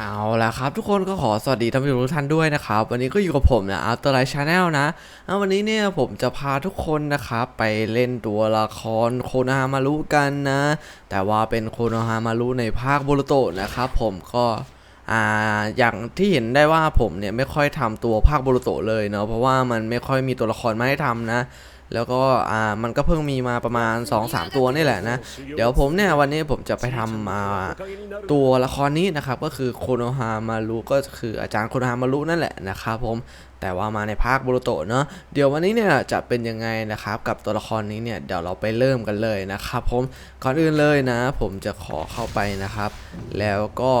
เอาละครับทุกคนก็ขอสวัสดีท่านผู้ชมทุกท่านด้วยนะครับ วันนี้ก็อยู่กับผมนะ After Life Channel นะวันนี้เนี่ยผมจะพาทุกคนนะครับไปเล่นตัวละครโคนฮามารุกันนะ แต่ว่าเป็นโคนฮามารุในภาคโบโลโตะนะครับผมก็ อ่าอย่างที่เห็นได้ว่าผมเนี่ยไม่ค่อยทำตัวภาคโบโลโตเลยเนาะเพราะว่ามันไม่ค่อยมีตัวละครมาให้ทำนะ แล้วก็อ่ามันก็เพิ่งมีมาประมาณ 2-3 ตัวนี่แหละนะ เดี๋ยวผมเนี่ยวันนี้ผมจะไปทำอ่าตัวละครนี้นะครับก็คือโคโนฮามารุก็คืออาจารย์โคโนฮามารุนั่นแหละนะครับผมแต่ว่ามาในภาคบรุโตเนาะเดี๋ยววันนี้เนี่ยจะเป็นยังไงนะครับ กับตัวละครนี้เนี่ยเดี๋ยวเราไปเริ่มกันเลยนะครับผมก่อนอื่นเลยนะ ผมจะขอเข้าไปนะครับ แล้วก็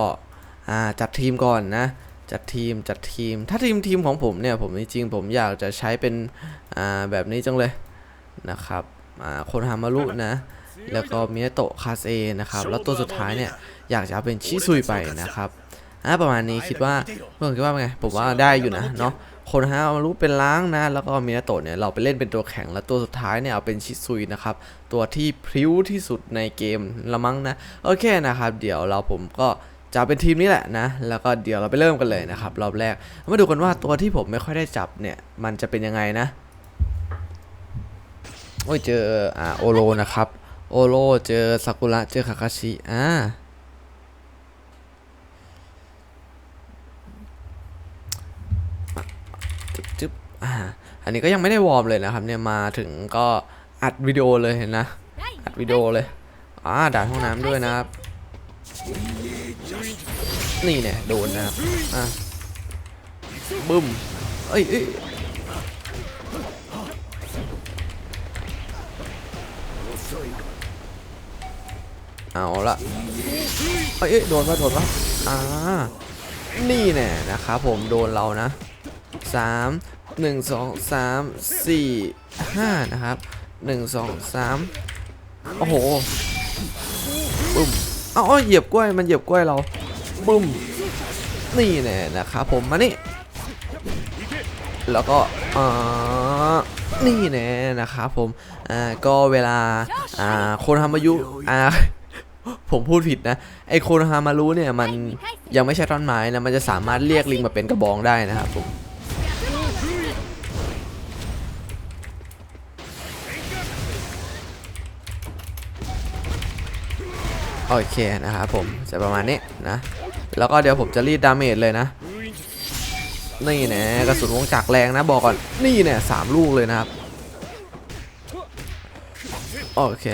จัดทีมก่อนนะ จัดทีมจัดทีม ถ้าทีมทีมของผมเนี่ยผมจริงๆผมอยากจะใช้เป็นแบบนี้จังเลยนะครับโคนฮามารุนะแล้วก็มิยาโตะคาเซนะครับ แล้วตัวสุดท้ายเนี่ยอยากจะเอาเป็นชิซุยไปนะครับอ่าประมาณนี้คิดว่าเพื่อนคิดว่าไงผมว่าได้อยู่นะเนาะคนฮามารุเป็นล้างนะ แล้วก็มิยาโตะเนี่ยเราไปเล่นเป็นตัวแข็งแล้วตัวสุดท้ายเนี่ยเอาเป็นชิซุยนะครับ ตัวที่พริ้วที่สุดในเกมละมั้งนะ โอเคนะครับ เดี๋ยวเราผมก็ จะเป็นทีมนี้แหละนะ แล้วก็เดี๋ยวเราไปเริ่มกันเลยนะครับ รอบแรก มาดูกันว่าตัวที่ผมไม่ค่อยได้จับเนี่ย มันจะเป็นยังไงนะ โอ้ยเจออ่าโอโรนะครับ โอโรเจอซากุระเจอคาคาชิ อ่าจึ๊บอ่า อันนี้ก็ยังไม่ได้วอร์มเลยนะครับ เนี่ยมาถึงก็อัดวิดีโอเลยเห็นนะ อัดวิดีโอเลย อ่าด่าห้องน้ำด้วยนะครับ นี่เนี่ยโดนนะครับอะบึ้มเอ้ยเอาละเอ้ยโดนปะโดนปะอ่านี่แน่นะครับผมโดนเรานะสามหนึ่งสองสามสี่ห้านะครับหนึ่งสองสามโอ้โหบึ้มเอาเอาเหยียบกล้วยมันเหยียบกล้วยเรา บึ้มนี่แน่นะครับผมมานี่แล้วก็อ่านี่แน่นะครับผมอ่าก็เวลาอ่าคนทำอายุอ่าผมพูดผิดนะ ไอโคโนฮามารุเนี่ย มันยังไม่ใช่ท่อนไม้นะ มันจะสามารถเรียกลิงมาเป็นกระบองได้นะครับผม โอเคนะครับผมจะประมาณนี้นะ แล้วก็เดี๋ยวผมจะรีดดาเมจเลยนะ นี่แน่กระสุนวงจักรแรงนะบอกก่อน นี่แน่สามลูกเลยนะครับ โอเค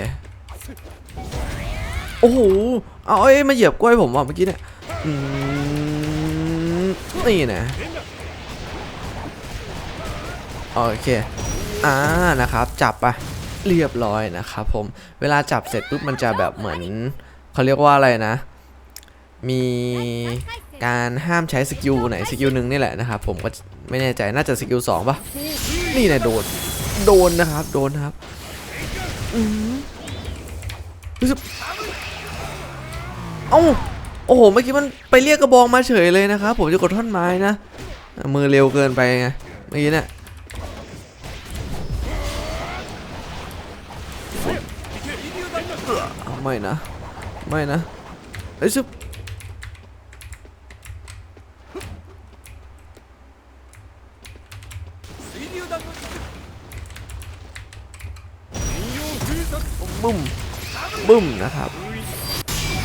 โอ้โห เอาเอ้มาเหยียบกล้วยผมว่ะเมื่อกี้เนี่ยนี่นะโอเค อ่า นะครับ จับไปเรียบร้อยนะครับผม เวลาจับเสร็จปุ๊บมันจะแบบเหมือน เขาเรียกว่าอะไรนะ มีการห้ามใช้สกิลไหนสกิลหนึ่งนี่แหละนะครับผมก็ไม่แน่ใจน่าจะสกิลสองป่ะนี่นะโดนโดนนะครับ โดนครับอืมรู้สึกเอ้าโอ้โหเมื่อกี้มันไปเรียกกระบองมาเฉยเลยนะครับผมจะกดท่อนไม้นะมือเร็วเกินไปไงเมื่อกี้เนี่ยไม่นะ ไม่นะเอ้ยชุบบึ้มบึ้มนะครับ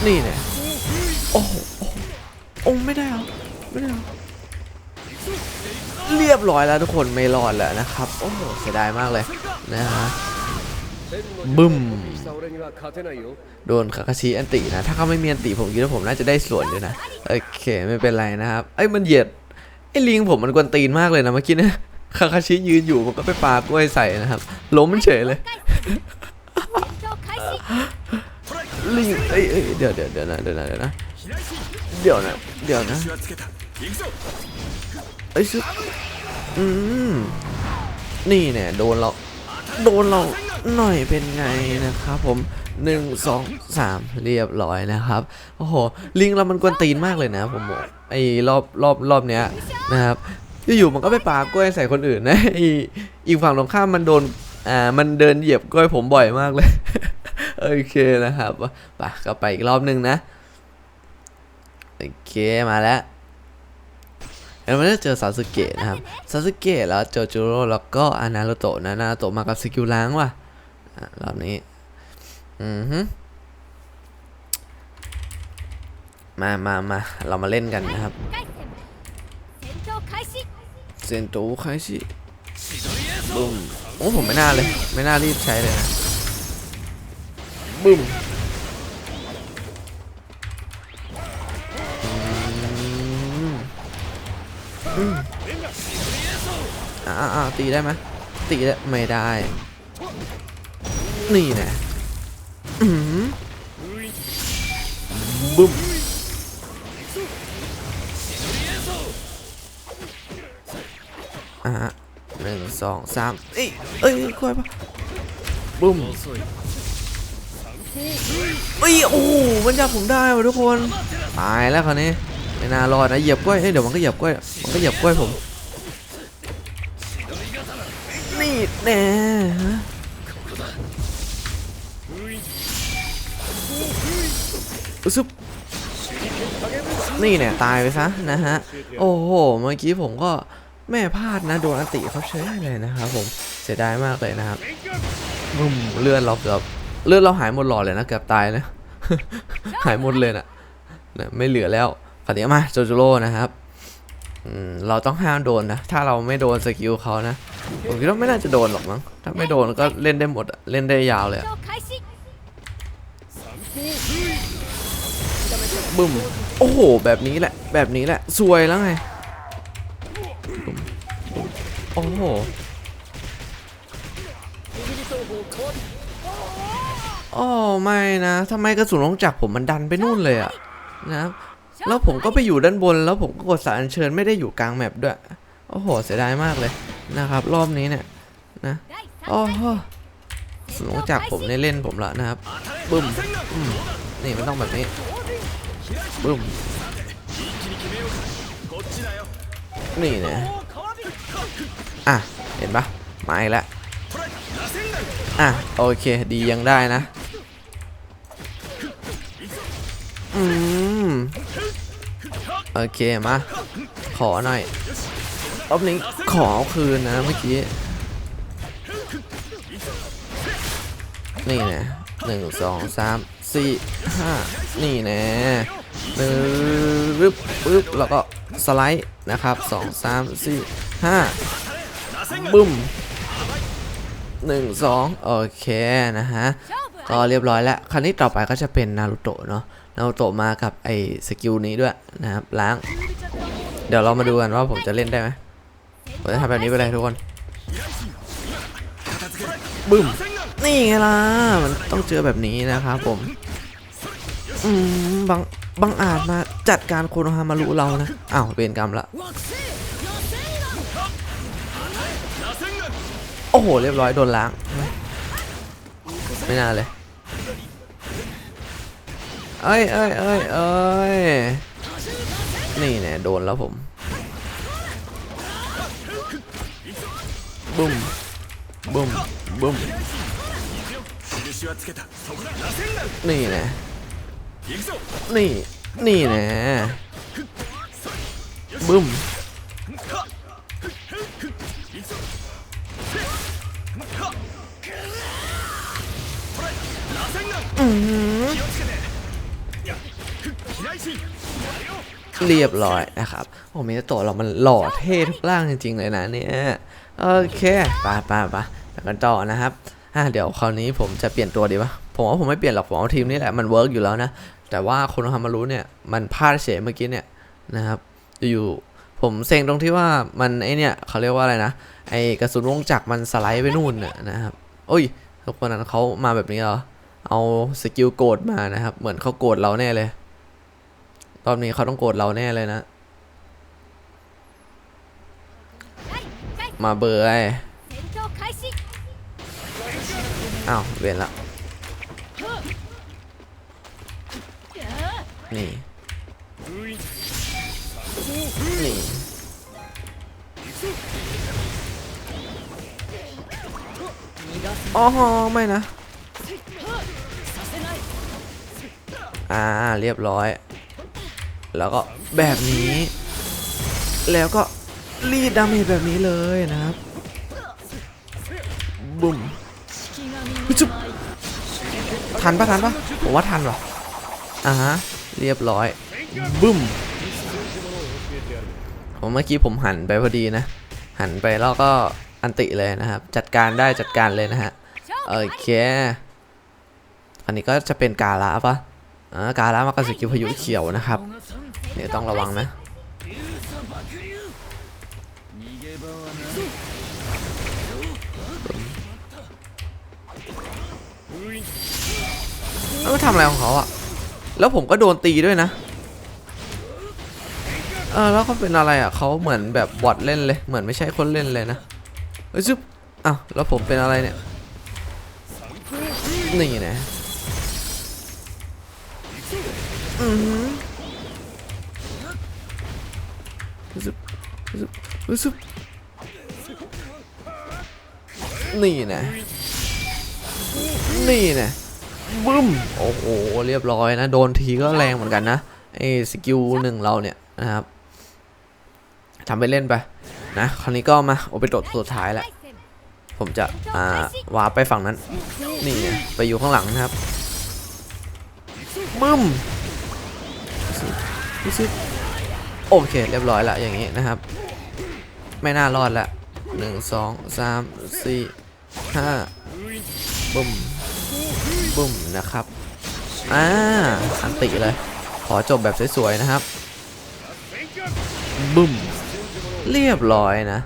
นี่เนี่ยโอ้โหโอ้ไม่ได้หรอไม่ได้เหรอเรียบร้อยแล้วทุกคนไม่รอดแล้วนะครับ โอ้โหเสียดายมากเลยนะฮะ บึ้มโดนคาคาชิอันตินะ ถ้าเขาไม่มีอันติผมคิดว่าผมน่าจะได้ส่วนอยู่นะ โอเคไม่เป็นไรนะครับเอ้มันเหยียดไอ้ลิงผมมันกวนตีนมากเลยนะเมื่อกี้นะคาคาชิยืนอยู่มันก็ไปปากล้วยใส่นะครับล้มเฉยเลยลิงเอ้ยเดี๋ยวเดี๋ยวเดี๋ยวนะเดี๋ยวนะเดี๋ยวนะเดี๋ยวนะเดี๋ยวนะเอ้ยซึอืมนี่เนี่ยโดนเรา โดนเราหน่อยเป็นไงนะครับผมหนึ่งสองสามเรียบร้อยนะครับโอ้โหลิงเรามันกวนตีนมากเลยนะผมบอกไอ้รอบรอบรอบเนี้ยนะครับอยู่ๆมันก็ไปปากล้วยใส่คนอื่นนะอีอีกฝั่งตรงข้ามมันโดนอ่ามันเดินเหยียบกล้วยผมบ่อยมากเลยโอเคนะครับไปก็ไปอีกรอบหนึ่งนะโอเคมาแล้ว แล้วม่ได้เจอซาสึเกะนะครับซาสึเกะแล้วเจอจูโร่แล้วก็อานาโรโตะนะนาโตะมากับสกิลล้างว่ะรอบนี้ อือฮึมามามาเรามาเล่นกันนะครับเซนโตไคชิบึ้มโอ้ผมไม่น่าเลย ไม่น่ารีบใช้เลยนะบึ้ม อ่าอ่าตีได้ไหมตีได้ไม่ได้ นี่แน่บึ้มอะหนึ่งสองสามเอ้ยเอ้ยกล้วยปะบุ้มเอ้ยโอ้มันจับผมได้ว่ะทุกคน ตายแล้วคราวนี้ ไม่น่ารอดนะเหยียบกล้วยเอ้ยเดี๋ยวมันก็เหยียบกล้วยมันก็เหยียบกล้วยผมนี่แน่ฮะซึบนี่เนี่ยตายไปซะนะฮะ โอ้โห เมื่อกี้ผมก็แม่พลาดนะโดนอัติเขาเฉยเลยนะครับผมเสียดายมากเลยนะครับบึ้มเลือดเราเกือบเลือดเราหายหมดหลอดเลยนะเกือบตายนะ หายหมดเลยนะนะไม่เหลือแล้ว เดี๋ยวมาโจโจโร่นะครับเราต้องห้ามโดนนะ ถ้าเราไม่โดนสกิลเขานะ ผมคิดว่าไม่น่าจะโดนหรอกมั้ง ถ้าไม่โดนก็เล่นได้หมด เล่นได้ยาวเลยบึ้ม โอ้โห แบบนี้แหละ แบบนี้แหละ สวยแล้วไง โอ้โหอ๋อไม่นะทำไมกระสุนลงจากผมมันดันไปนู่นเลยอะนะครับ แล้วผมก็ไปอยู่ด้านบน แล้วผมก็กดสารอัญเชิญไม่ได้อยู่กลางแมปด้วย โอ้โห เสียดายมากเลยนะครับ รอบนี้เนี่ยนะโอ้โหกระสุนลงจักผมในเล่นผมละนะครับบึ้มนี่มันต้องแบบนี้บึ้มนี่เนี่ยอะ เห็นปะมาอีกแล้วอะ โอเค ดียังได้นะ อืม โอเคมาขอหน่อยรอบนี้ขอเอาคืนนะเมื่อกี้ นี่นะหนึ่งสองสามสี่ห้านี่น่หนึ่งปึ๊บปึ๊บแล้วก็สไลด์นะครับสองสามสี่ห้าบึ้มหนึ่งสองโอเคนะฮะก็เรียบร้อยแล้ว คราวนี้ต่อไปก็จะเป็นนารูโตะเนาะ นารูโตะมากับไอ้สกิลนี้ด้วยนะครับล้าง เดี๋ยวเรามาดูกันว่าผมจะเล่นได้ไหมผมจะทำแบบนี้ไปเลยทุกคนบึ้มนี่ไงล่ะมันต้องเจอแบบนี้นะครับผมอืมบางบางอาจมาจัดการโคโนฮามารุเรานะอ้าวเวรกรรมละโอ้โห เรียบร้อยโดนล้าง ไม่น่าเลย เอ้ยเอ้ยเอ้ยเอ้ยนี่เนี่ยโดนแล้วผมบุ้มบุ้มบุ้มนี่แน่นี่นี่แน่บึ้มอือ เรียบร้อยนะครับโอ้เมโตะเรามันหล่อเท่ทุกร่างจริง ๆ เลยนะเนี่ยโอเคไปไปไปไปกันต่อนะครับอะเดี๋ยวคราวนี้ผมจะเปลี่ยนตัวดีปะผมว่าผมไม่เปลี่ยนหรอกผมเอาทีมนี้แหละมันเวิร์กอยู่แล้วนะแต่ว่าโคนฮามารุเนี่ยมันพลาดเฉยเมื่อกี้เนี่ยนะครับอยู่ผมเซ็งตรงที่ว่ามันไอเนี่ยเขาเรียกว่าอะไรนะไอกระสุนวงจักรมันสไลด์ไปนู่นน่ะนะครับโอ้ยทุกคนนั้นเขามาแบบนี้เหรอเอาสกิลโกรธมานะครับ เหมือนเขาโกรธเราแน่เลย ตอนนี้เขาต้องโกรธเราแน่เลยนะ มาเบอร์ไออ้าวเวียนละ นี่ นี่ อ๋อ ไม่นะ อ่า เรียบร้อย แล้วก็แบบนี้ แล้วก็รีดดาเมจแบบนี้เลยนะครับบุ้มจุ๊บทันปะทันปะผมว่าทันว่ะอ่าฮะเรียบร้อยบึ้มผมเมื่อกี้ผมหันไปพอดีนะ หันไปแล้วก็อันติเลยนะครับ จัดการได้จัดการเลยนะฮะโอเคอันนี้ก็จะเป็นกาละปะอ่ากาละมากับสกิลพายุเขียวนะครับ เนี่ยต้องระวังนะเอ้าทำอะไรของเขาอะแล้วผมก็โดนตีด้วยนะ เออแล้วเขาเป็นอะไรอะเขาเหมือนแบบบอทเล่นเลย เหมือนไม่ใช่คนเล่นเลยนะ เฮ้ยซึบอ้าวแล้วผมเป็นอะไรเนี่ย นี่นะอือ ซึบซึบซึบนี่นะนี่นะบึ้มโอ้โหเรียบร้อยนะ โดนทีก็แรงเหมือนกันนะไอ้สกิลหนึ่งเราเนี่ยนะครับทำไปเล่นไปนะคราวนี้ก็มาโอเปโตะสุดท้ายแหล้วผมจะอ่าวาร์ปไปฝั่งนั้น นี่ไงไปอยู่ข้างหลังนะครับบึ้มซึบ โอเคเรียบร้อยละอย่างนี้นะครับ ไม่น่ารอดละหนึ่งสองสามสี่ห้าบึ้มบึ้มนะครับอ่าอันติเลย ขอจบแบบสวยๆนะครับบึ้มเรียบร้อยนะ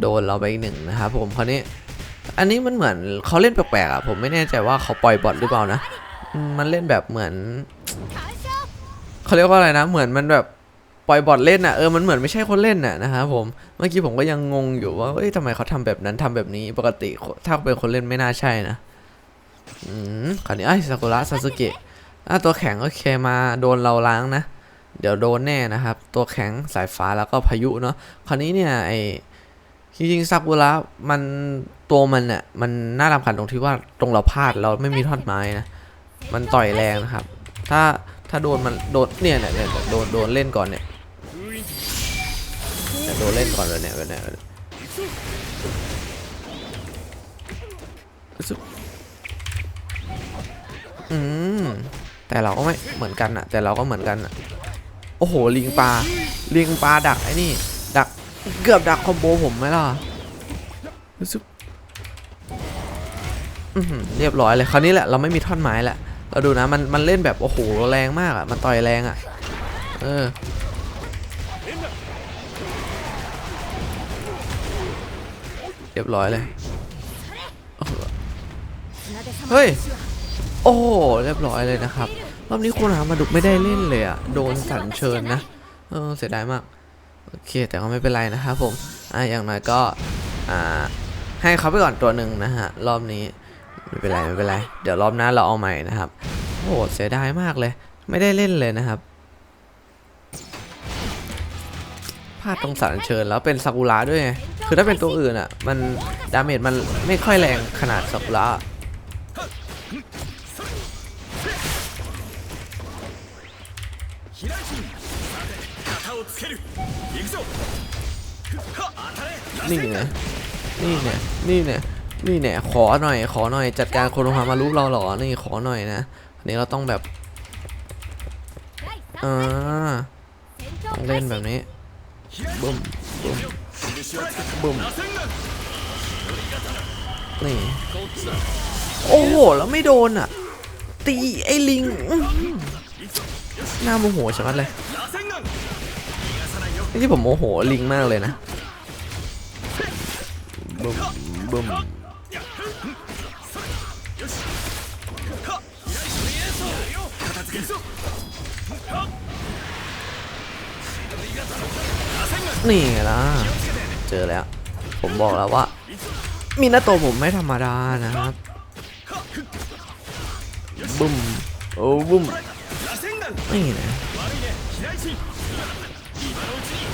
โดนเราไปอีกหนึ่งนะครับผมคราวนี้ อันนี้มันเหมือนเขาเล่นแปลกๆอะผมไม่แน่ใจว่าเขาปล่อยบอทหรือเปล่านะ มันเล่นแบบเหมือนเขาเรียกว่าอะไรนะ เหมือนมันแบบ ปล่อยบอทเล่นอะเออมันเหมือนไม่ใช่คนเล่นน่ะนะครับผมเมื่อกี้ผมก็ยังงงอยู่ว่าเอ้ยทำไมเขาทำแบบนั้นทำแบบนี้ปกติถ้าเป็นคนเล่นไม่น่าใช่นะอืมคราวนี้ไอ้ซากุระซาสึเกะอะตัวแข็งโอเคมาโดนเราล้างนะ เดี๋ยวโดนแน่นะครับ ตัวแข็งสายฟ้าแล้วก็พายุเนาะคราวนี้เนี่ยไอจริงๆซากุระมันตัวมันเนี่ยมันน่ารำคาญตรงที่ว่าตรงเราพลาดเราไม่มีท่อนไม้นะมันต่อยแรงนะครับ ถ้าถ้าโดนมันโดนเนี่ยเนี่ยโดนโดนเล่นก่อนเนี่ย โดนเล่นก่อนเลยเนี่ยเนี่ยอืมแต่เราก็ไม่เหมือนกันอะแต่เราก็เหมือนกันอะโอ้โหลิงปลาลิงปลาดักไอ้นี่ ดักเกือบดักคอมโบผมไหมล่ะซึบอื้อหือเรียบร้อยเลยคราวนี้แหละเราไม่มีท่อนไม้แหละเราดูนะมันมันเล่นแบบโอ้โหแรงมากอะมันต่อยแรงอะเออ เรียบร้อยเลย เฮ้ย โอ้โหเรียบร้อยเลยนะครับ รอบนี้โคนามาดุกไม่ได้เล่นเลยอะโดนสันเชิญนะ เออ เสียดายมาก โอเค แต่ก็ไม่เป็นไรนะครับผม อะอย่างน้อยก็ อ่า ให้เขาไปก่อนตัวหนึ่งนะฮะ รอบนี้ ไม่เป็นไร ไม่เป็นไร เดี๋ยวรอบหน้าเราเอาใหม่นะครับ โอ้โหเสียดายมากเลย ไม่ได้เล่นเลยนะครับพลาดตรงสารเชิญแล้วเป็นซากุระด้วยไง คือถ้าเป็นตัวอื่นอะ มันดาเมจมันไม่ค่อยแรงขนาดซากุระนี่ไงนี่ไงนี่ไงนี่เนี่ยขอหน่อย ขอหน่อย จัดการโคโนฮามารุเราหรอ นี่ขอหน่อยนะอันนี้เราต้องแบบอ่าต้อเล่นแบบนี้บึ้มบึ้ม บึ้มนี่โอ้โห แล้วไม่โดนอะ ตีไอ้ลิงอื้อหือหน้าโมโหใช่ไหมเลยนี่ที่ผมโมโหลิงมากเลยนะบึ้มบึ้มนี่ไงล่ะ เจอแล้ว ผมบอกแล้วว่า มีหน้าตัวผมไม่ธรรมดานะครับบุ้มโอ้บุ้มนี่นะ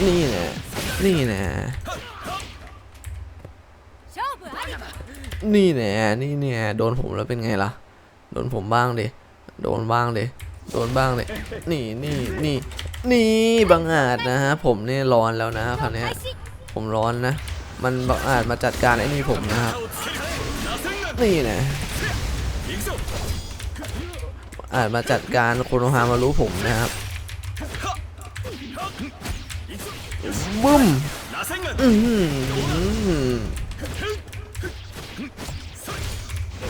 นี่นะนี่นะนี่แน่นี่เนี่ยโดนผมแล้วเป็นไงล่ะ โดนผมบ้างดิ โดนบ้างดิ โดนบ้างดิ นี่นี่นี่นี่บังอาจนะฮะ ผมเนี่ยร้อนแล้วนะครับเนี้ ผมร้อนนะ มันบังอาจมาจัดการไอ้นี่ผมนะครับ นี่นะอาจมาจัดการโคโนฮามารุผมนะครับบึ้มอื้อหือ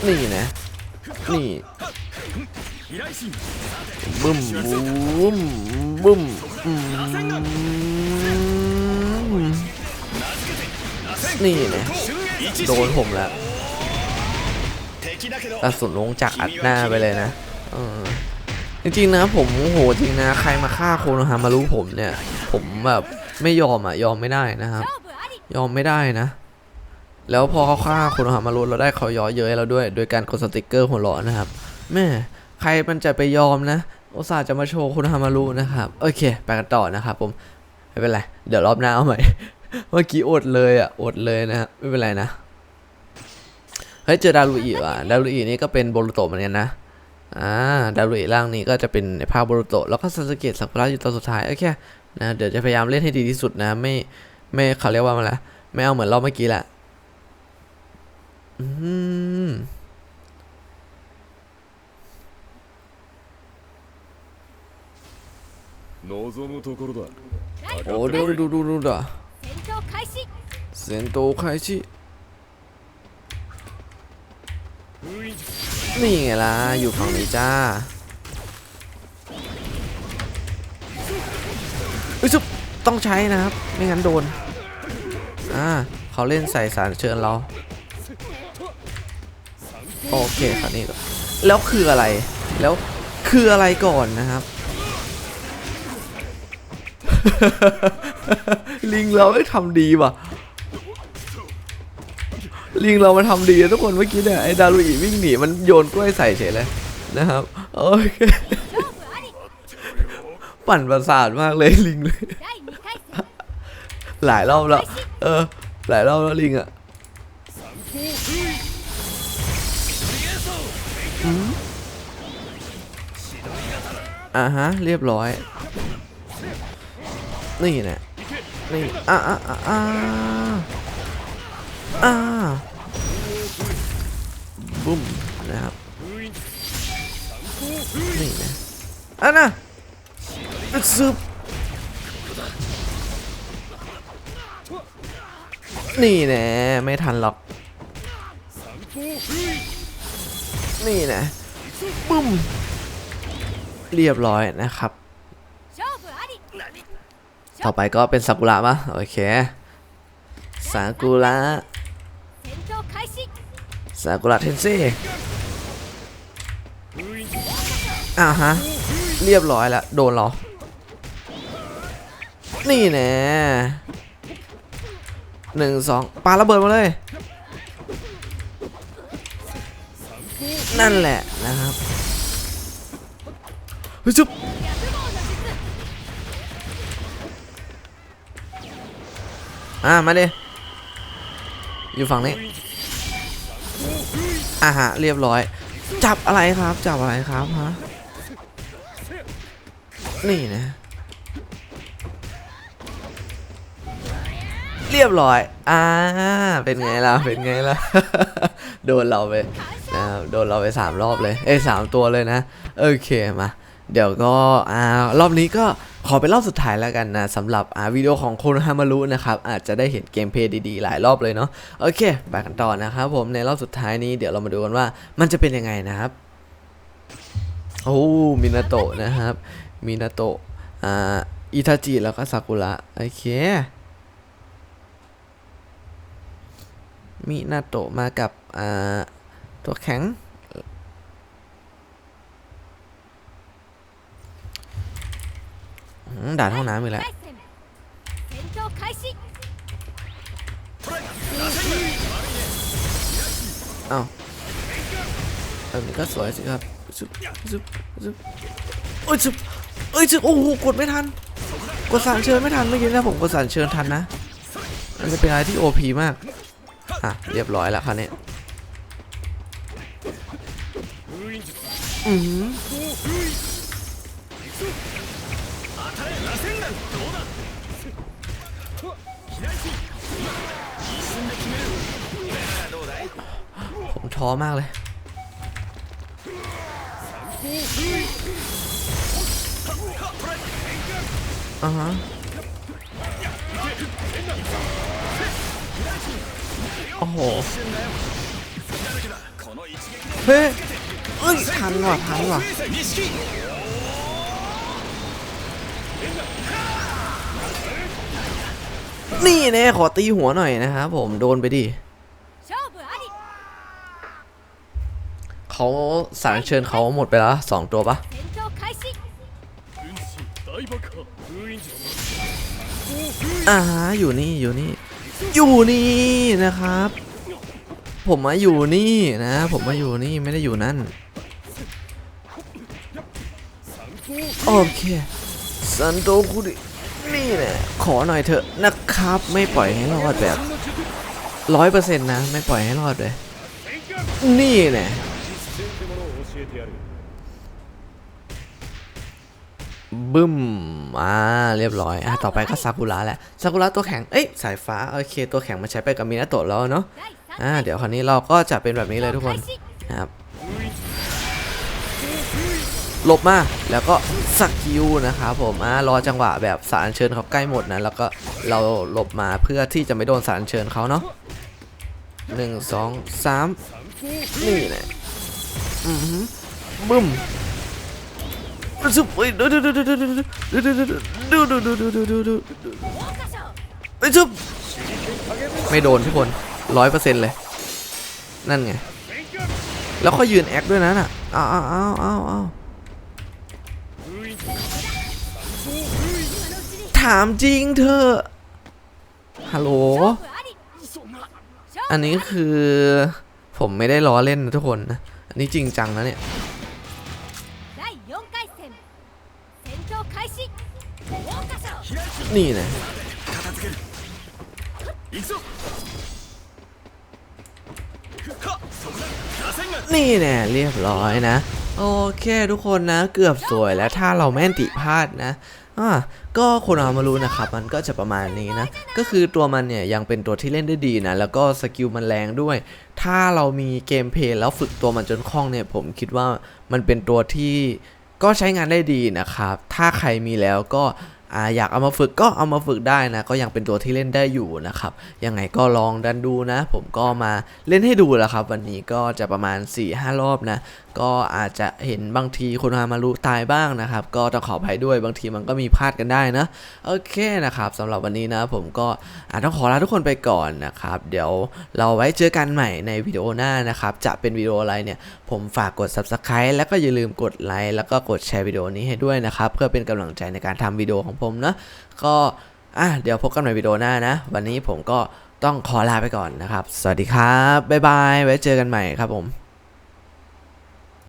นี่นะ นี่บึ้มบึ้มบึ้มอืม นี่นะโดนผมแล้วกระสุนลงจากอัดหน้าไปเลยนะจริงๆนะผมโหจริงนะใครมาฆ่าโคโนฮามารุผมเนี่ย ผมแบบไม่ยอมอะยอมไม่ได้นะครับ ยอมไม่ได้นะ แล้วพอเขาฆ่าโคโนฮามารุเราได้เขาย้อยเยอะเราด้วย โดยการกดสติกเกอร์หัวเราะนะครับแม่ใครมันจะไปยอมนะโอซาจะมาโชว์โคโนฮามารุนะครับโอเค ไปกันต่อนะครับผมไม่เป็นไรเดี๋ยวรอบหน้าเอาใหม่ เมื่อกี้อดเลยอะอดเลยนะไม่เป็นไรนะเฮ้ยเจอดารุอิว่ะดารุอินี่ก็เป็นโบรุโตเหมือนกันนะอ่าดารุอิร่างนี้ก็จะเป็นในภาพโบรุโตแล้วก็ซาสเกตสักระอยู่ตอนสุดท้ายโอเคนะเดี๋ยวจะพยายามเล่นให้ดีที่สุดนะ ไม่ไม่เขาเรียกว่ามาละไม่เอาเหมือนรอบเมื่อกี้ละอืมโอ้ดูดูดูดูดู 戦闘开始 เซนโตไคชิ นี่ไงล่ะ อยู่ฝั่งนี้จ้าเอ้ยซุบต้องใช้นะครับ ไม่งั้นโดน อ่า เขาเล่นใส่สารเชิญเรา โอเคครับนี่ก็แล้วคืออะไร แล้วคืออะไรก่อนนะครับ ลิงเราได้ทำดีว่ะ ลิงเรามาทำดีทุกคนเมื่อกี้เนี่ยไอ้ดารุอิวิ่งหนีมันโยนกล้วยใส่เฉยเลยนะครับ โอเค ปั่นประสาทมากเลยลิงเลย หลายรอบแล้ว เออ หลายรอบแล้วลิงอะอ่าฮะ เรียบร้อย นี่แหละนี่อ่าอ่าอ่าอ่าอ่าบุ้มนะครับนี่นะอะนะซุบนี่แน่ไม่ทันหรอก นี่นะบุ้มเรียบร้อยนะครับ ต่อไปก็เป็นซากุระมะโอเคซากุระซากุระเทนซี่อ้าวฮะ เรียบร้อยแล้ว โดนหรอ นี่แน่หนึ่งสองปาระเบิดมาเลย นั่นแหละนะครับเฮ้ยจุ๊บ อ่ามาดิอยู่ฝั่งนี้อ่าฮะเรียบร้อย จับอะไรครับ จับอะไรครับฮะนี่นะ เรียบร้อย อ่า เป็นไงล่ะ เป็นไงล่ะ โดนเราไปนะโดนเราไปสามรอบเลย เอ้สามตัวเลยนะ โอเคมา เดี๋ยวก็ อ่า รอบนี้ก็ ขอเป็นรอบสุดท้ายแล้วกันนะสำหรับวิดีโอของโคโนฮามารุนะครับ อาจจะได้เห็นเกมเพย์ดีๆ หลายรอบเลยเนาะโอเคไปกันต่อนะครับผมในรอบสุดท้ายนี้เดี๋ยวเรามาดูกันว่ามันจะเป็นยังไงนะครับโอ้มินาโตะนะครับมินาโตะอ่าอิทาจิแล้วก็ซากุระโอเคมินาโตะมากับอ่าตัวแข็ง ด่านห้องน้ำอีกแล้วเอาแบบนี้ก็สวยสิครับซุบซุบซุบเอ้ยซุบเอ้ยซุบโอ้โหกดไม่ทัน กดสารเชิญไม่ทันเมื่อกี้นะผมกดสารเชิญทันนะมันจะเป็นอะไรที่โอพีมากอะเรียบร้อยละคราวนี้อืม ท้อมากเลย อ่าฮะโอ้โห เฮ้ยเอ้ยทันว่ะทันว่ะนี่แน่ขอตีหัวหน่อยนะครับผมโดนไปดิ เขาสารเชิญเขาหมดไปแล้วสองตัวปะอ่าอยู่นี่อยู่นี่ อยู่นี่นะครับ ผมมาอยู่นี่นะ ผมมาอยู่นี่ไม่ได้อยู่นั่น โอเคซันโตคุดินี่แหละขอหน่อยเถอะนะครับ ไม่ปล่อยให้รอดแบบร้อยเปอร์เซ็นต์นะ ไม่ปล่อยให้รอดเลย นี่แหละ บึ้มอ่าเรียบร้อยอะต่อไปก็ซากุระแหละซากุระตัวแข็งเอ้ยสายฟ้าโอเค ตัวแข็งมาใช้ไปกับมินาโตะแล้วเนาะอ่าเดี๋ยวคราวนี้เราก็จะเป็นแบบนี้เลยทุกคนนะครับหลบมาแล้วก็สักคิวนะครับผมอ่ารอจังหวะแบบสารเชิญเขาใกล้หมดนะแล้วก็เราหลบมาเพื่อที่จะไม่โดนสารเชิญเขาเนาะหนึ่งสองสามนี่แหละอืมบึ้ม ไอ้ซุปไม่โดนทุกคนร้อยเปอร์เซ็นต์เลย นั่นไง แล้วก็ยืนแอคด้วยนะน่ะอาวอ้าวอ้าวอ้าวอ้าวถามจริงเธอฮัลโหล อันนี้คือผมไม่ได้ล้อเล่นนะทุกคนนะ อันนี้จริงจังนะเนี่ย นี่นะนี่แน่เรียบร้อยนะ โอเคทุกคนนะ เกือบสวยแล้วถ้าเราแม่นติพลาดนะอ่าก็คนเอามารุนะครับมันก็จะประมาณนี้นะ ก็คือตัวมันเนี่ยยังเป็นตัวที่เล่นได้ดีนะ แล้วก็สกิลมันแรงด้วย ถ้าเรามีเกมเพลย์แล้วฝึกตัวมันจนคล่องเนี่ย ผมคิดว่ามันเป็นตัวที่ก็ใช้งานได้ดีนะครับ ถ้าใครมีแล้วก็ ออยากเอามาฝึกก็เอามาฝึกได้นะ ก็ยังเป็นตัวที่เล่นได้อยู่นะครับ ยังไงก็ลองดันดูนะ ผมก็มาเล่นให้ดูแล้วครับ วันนี้ก็จะประมาณ4-5รอบนะ ก็อาจจะเห็นบางทีคนฮามารุตายบ้างนะครับ ก็ต้องขออภัยด้วยบางทีมันก็มีพลาดกันได้นะโอเคนะครับสำหรับวันนี้นะ ผมก็อาจต้องขอลาทุกคนไปก่อนนะครับ เดี๋ยวเราไว้เจอกันใหม่ในวิดีโอหน้านะครับ จะเป็นวิดีโออะไรเนี่ย ผมฝากกด subscribe แล้วก็อย่าลืมกดไลค์แล้วก็กดแชร์วิดีโอนี้ให้ด้วยนะครับ เพื่อเป็นกำลังใจในการทำวิดีโอของผมนะก็อะเดี๋ยวพบกันใหม่วิดีโอหน้านะ วันนี้ผมก็ต้องขอลาไปก่อนนะครับ สวัสดีครับ บ๊ายบาย ไว้เจอกันใหม่ครับผม